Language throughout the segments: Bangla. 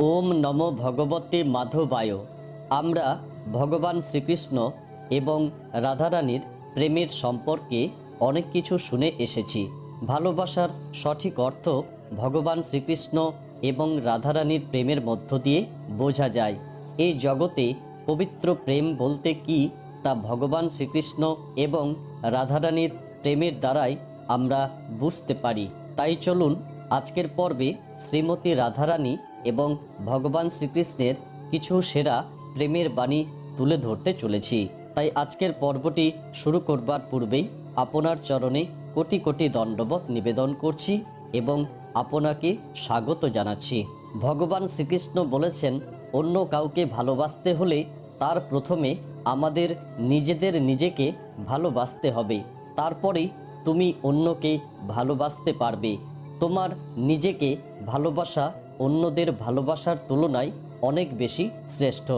ওম নম ভগবতে মাধবায়। আমরা ভগবান শ্রীকৃষ্ণ এবং রাধারানীর প্রেমের সম্পর্কে অনেক কিছু শুনে এসেছি। ভালোবাসার সঠিক অর্থ ভগবান শ্রীকৃষ্ণ এবং রাধারানীর প্রেমের মধ্য দিয়ে বোঝা যায়। এই জগতে পবিত্র প্রেম বলতে কি তা ভগবান শ্রীকৃষ্ণ এবং রাধারানীর প্রেমের দ্বারাই আমরা বুঝতে পারি। তাই চলুন আজকের পর্বে শ্রীমতী রাধারানী এবং ভগবান শ্রীকৃষ্ণের কিছু সেরা প্রেমের বাণী তুলে ধরতে চলেছি। তাই আজকের পর্বটি শুরু করবার পূর্বেই আপনার চরণে কোটি কোটি দণ্ডবত নিবেদন করছি এবং আপনাকে স্বাগত জানাচ্ছি। ভগবান শ্রীকৃষ্ণ বলেছেন, অন্য কাউকে ভালোবাসতে হলে তার প্রথমে আমাদের নিজেদের নিজেকে ভালোবাসতে হবে। তারপরেই তুমি অন্যকে ভালোবাসতে পারবে। তোমার নিজেকে ভালোবাসা অন্যদের ভালোবাসার তুলনায় অনেক বেশি শ্রেষ্ঠ।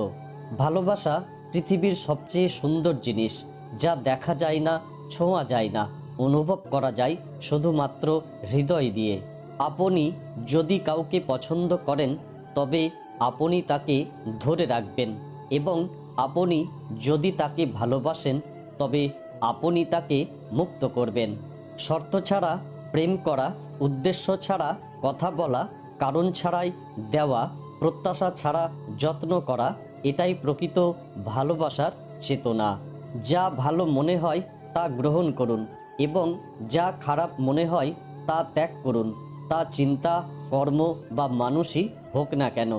ভালোবাসা পৃথিবীর সবচেয়ে সুন্দর জিনিস, যা দেখা যায় না, ছোঁয়া যায় না, অনুভব করা যায় শুধুমাত্র হৃদয় দিয়ে। আপনি যদি কাউকে পছন্দ করেন, তবে আপনি তাকে ধরে রাখবেন এবং আপনি যদি তাকে ভালোবাসেন, তবে আপনি তাকে মুক্ত করবেন। শর্ত ছাড়া, প্রেম করা, উদ্দেশ্য ছাড়া, কথা বলা কারণ ছাড়াই দেওয়া, প্রত্যাশা ছাড়া যত্ন করা, এটাই প্রকৃত ভালোবাসার চেতনা। যা ভালো মনে হয় তা গ্রহণ করুন এবং যা খারাপ মনে হয় তা ত্যাগ করুন। তা চিন্তা, কর্ম বা মানুষই হোক না কেন।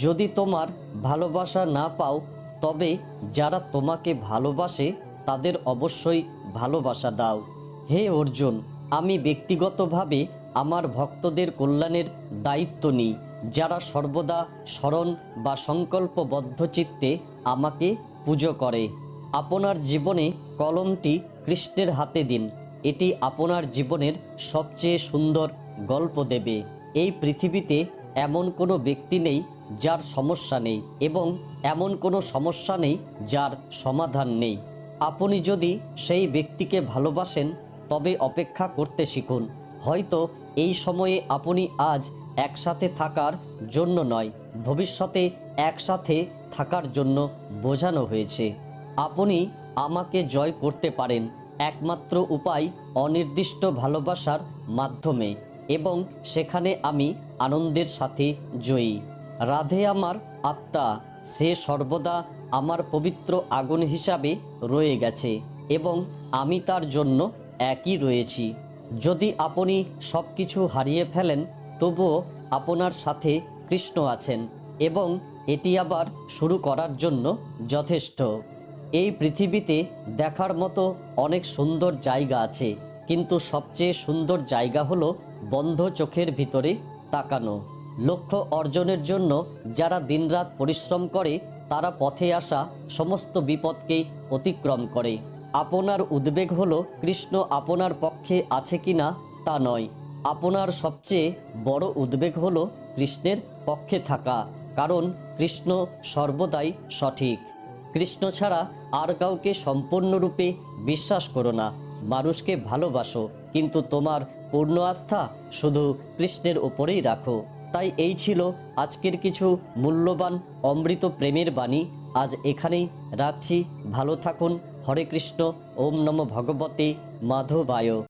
যদি তোমার ভালোবাসা না পাও, তবে যারা তোমাকে ভালোবাসে তাদের অবশ্যই ভালোবাসা দাও। হে অর্জুন, আমি ব্যক্তিগতভাবে আমার ভক্তদের কল্যাণের দায়িত্ব নিই। যারা সর্বদা স্মরণ বা সংকল্পবদ্ধ চিত্তে আমাকে পুজো করে। আপনার জীবনে কলমটি কৃষ্ণের হাতে দিন। এটি আপনার জীবনের সবচেয়ে সুন্দর গল্প দেবে। এই পৃথিবীতে এমন কোনো ব্যক্তি নেই যার সমস্যা নেই এবং এমন কোনো সমস্যা নেই যার সমাধান নেই। আপনি যদি সেই ব্যক্তিকে ভালোবাসেন, তবে অপেক্ষা করতে শিখুন। হয়তো এই সময়ে আপনি আজ একসাথে থাকার জন্য নয়, ভবিষ্যতে একসাথে থাকার জন্য বোঝানো হয়েছে। আপনি আমাকে জয় করতে পারেন একমাত্র উপায় অনির্দিষ্ট ভালোবাসার মাধ্যমে এবং সেখানে আমি আনন্দের সাথে জয়ী। রাধে আমার আত্মা, সে সর্বদা আমার পবিত্র আগুন হিসাবে রয়ে গেছে এবং আমি তার জন্য একই রয়েছি। যদি আপনি সব কিছু হারিয়ে ফেলেন তবুও আপনার সাথে কৃষ্ণ আছেন এবং এটি আবার শুরু করার জন্য যথেষ্ট। এই পৃথিবীতে দেখার মতো অনেক সুন্দর জায়গা আছে, কিন্তু সবচেয়ে সুন্দর জায়গা হলো বন্ধ চোখের ভিতরে তাকানো। লক্ষ্য অর্জনের জন্য যারা দিনরাত পরিশ্রম করে, তারা পথে আসা সমস্ত বিপদকে অতিক্রম করে। আপনার উদ্বেগ হলো কৃষ্ণ আপনার পক্ষে আছে কিনা তা নয়। আপনার সবচেয়ে বড় উদ্বেগ হলো কৃষ্ণের পক্ষে থাকা, কারণ কৃষ্ণ সর্বদাই সঠিক। কৃষ্ণ ছাড়া আর কাউকে সম্পূর্ণরূপে বিশ্বাস করো না, মানুষকে ভালোবাসো, কিন্তু তোমার পূর্ণ আস্থা শুধু কৃষ্ণের উপরেই রাখো। তাই এই ছিল আজকের কিছু মূল্যবান অমৃত প্রেমের বাণী। আজ এখানেই রাখছি। ভালো থাকুন। হরে কৃষ্ণ। ওম নম ভগবতে মাধবায়।